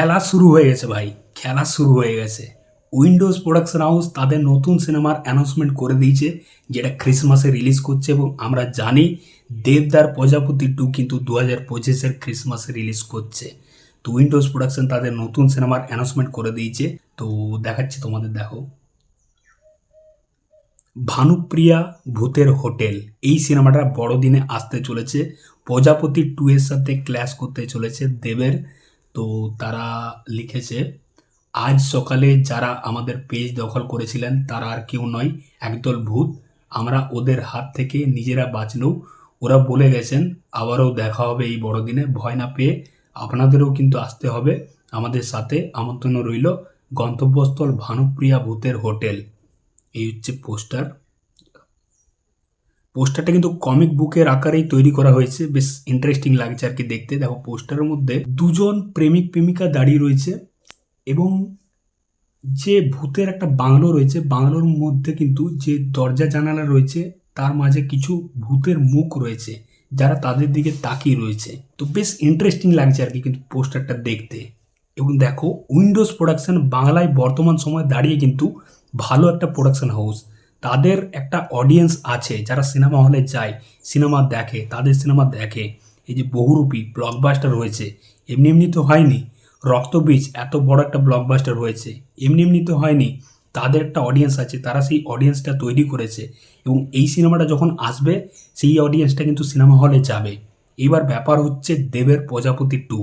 খেলা শুরু হয়ে গেছে ভাই, খেলা শুরু হয়ে গেছে। উইন্ডোজ প্রোডাকশন হাউস তাদের নতুন সিনেমার অ্যানাউন্সমেন্ট করে দিয়েছে, যেটা ক্রিসমাসে রিলিজ করছে এবং আমরা জানি দেবদার প্রজাপতি টু কিন্তু দু হাজার পঁচিশের ক্রিসমাসে রিলিজ করছে। তো উইন্ডোজ প্রোডাকশন তাদের নতুন সিনেমার অ্যানাউন্সমেন্ট করে দিয়েছে। তো দেখাচ্ছি তোমাদের, দেখো। ভানুপ্রিয়া ভূতের হোটেল, এই সিনেমাটা বড়দিনে আসতে চলেছে। প্রজাপতি টু এর সাথে ক্ল্যাশ করতে চলেছে দেবের। তো তারা লিখেছে, আজ সকালে যারা আমাদের পেজ দখল করেছিলেন, তারা আর কেউ নয়, একদল ভূত। আমরা ওদের হাত থেকে নিজেরা বাঁচলেও ওরা বলে গেছেন, আবারও দেখা হবে এই বড়দিনে, ভয় না পেয়ে আপনাদেরও কিন্তু আসতে হবে। আমাদের সাথে আমন্ত্রণ রইল গন্তব্যস্থল ভানুপ্রিয়া ভূতের হোটেল। এই হচ্ছে পোস্টার। পোস্টারটা কিন্তু কমিক বুকের আকারেই তৈরি করা হয়েছে। বেশ ইন্টারেস্টিং লাগছে আর কি দেখতে। দেখো, পোস্টারের মধ্যে দুজন প্রেমিক, প্রেমিকা দাঁড়িয়ে রয়েছে এবং যে ভূতের একটা বাংলো রয়েছে, বাংলোর মধ্যে কিন্তু যে দরজা জানালা রয়েছে, তার মাঝে কিছু ভূতের মুখ রয়েছে, যারা তাদের দিকে তাকিয়ে রয়েছে। তো বেশ ইন্টারেস্টিং লাগছে আর কি কিন্তু পোস্টারটা দেখতে। এবং দেখো, উইন্ডোজ প্রোডাকশন বাংলায় বর্তমান সময় দাঁড়িয়ে কিন্তু ভালো একটা প্রোডাকশন হাউস। তাদের একটা অডিয়েন্স আছে, যারা সিনেমা হলে যায় সিনেমা দেখে, তাদের সিনেমা দেখে। এই যে বহুরূপী ব্লকবাস্টার হয়েছে এমনি এমনি তো হয়নি। রক্তবীজ এত বড় একটা ব্লকবাস্টার হয়েছে এমনি এমনি তো হয়নি। তাদের একটা অডিয়েন্স আছে, তারা সেই অডিয়েন্সটা তৈরি করেছে। এবং এই সিনেমাটা যখন আসবে, সেই অডিয়েন্সটা কিন্তু সিনেমা হলে যাবে। এবার ব্যাপার হচ্ছে দেবের প্রজাপতি টু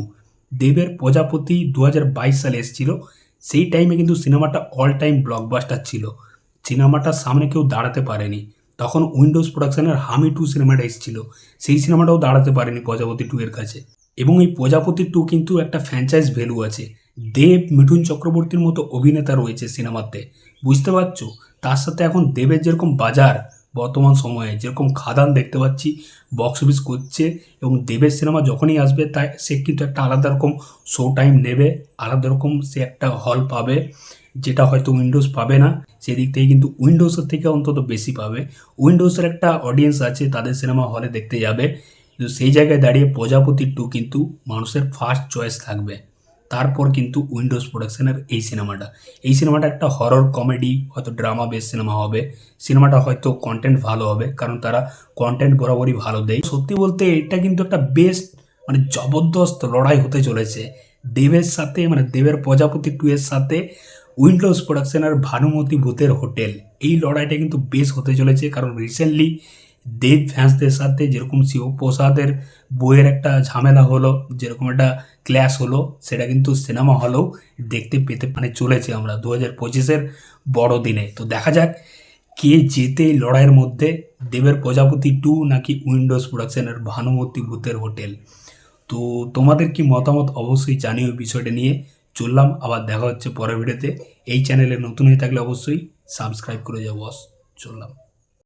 দেবের প্রজাপতি দু হাজার বাইশ সালে এসেছিল, সেই টাইমে কিন্তু সিনেমাটা অল টাইম ব্লকবাস্টার ছিল। সিনেমাটার সামনে কেউ দাঁড়াতে পারেনি। তখন উইন্ডোজ প্রোডাকশনের হামি টু সিনেমাটা এসেছিল। সেই সিনেমাটাও দাঁড়াতে পারেনি প্রজাপতি টু এর কাছে। এবং এই প্রজাপতি টু কিন্তু একটা ফ্র্যাঞ্চাইজ ভ্যালু আছে। দেব, মিঠুন চক্রবর্তীর মতো অভিনেতা রয়েছে সিনেমাতে। বুঝতে পারছ? তার সাথে এখন দেবের যেরকম বাজার বর্তমান সময়ে, যেরকম খাদান দেখতে পাচ্ছি বক্স অফিস করছে এবং দেবের সিনেমা যখনই আসবে, তাই সে কিন্তু একটা আলাদা রকম শো টাইম নেবে, আলাদা রকম সে একটা হল পাবে। যেটা হয়তো উইন্ডোজ পাবে না, সেদিক থেকে কিন্তু উইন্ডোজের থেকে অন্তত বেশি পাবে। উইন্ডোজের একটা অডিয়েন্স আছে, তাদের সিনেমা হলে দেখতে যাবে। কিন্তু সেই জায়গায় দাঁড়িয়ে প্রজাপতি টু কিন্তু মানুষের ফার্স্ট চয়েস থাকবে। তারপর কিন্তু উইন্ডোজ প্রোডাকশনের এই সিনেমাটা এই সিনেমাটা একটা হরর কমেডি হয়তো ড্রামা বেস সিনেমা হবে। সিনেমাটা হয়তো কন্টেন্ট ভালো হবে, কারণ তারা কন্টেন্ট বরাবরই ভালো দেয়। সত্যি বলতে এটা কিন্তু একটা বেস্ট মানে জবরদস্ত লড়াই হতে চলেছে। দেবের সাথে মানে দেবের প্রজাপতি টু এর সাথে উইন্ডোজ প্রোডাকশনের ভানুমতি ভূতের হোটেল। এই লড়াইটা কিন্তু বেশ হতে চলেছে, কারণ রিসেন্টলি দেব ফ্যান্সদের সাথে যেরকম শিবপ্রসাদের বইয়ের একটা ঝামেলা হলো, যেরকম একটা ক্ল্যাশ হলো, সেটা কিন্তু সিনেমা হলেও দেখতে পেতে মানে চলেছে আমরা দু হাজার পঁচিশের বড়দিনে তো দেখা যাক কে জেতে লড়াইয়ের মধ্যে দেবের প্রজাপতি টু নাকি উইন্ডোজ প্রোডাকশনের ভানুমতি ভূতের হোটেল। তো তোমাদের কি মতামত অবশ্যই জানিও বিষয়টা নিয়ে। চললাম, আবার দেখা হচ্ছে পরের ভিডিওতে এই চ্যানেলে নতুন হয়ে থাকলে অবশ্যই সাবস্ক্রাইব করে যাব বস চললাম।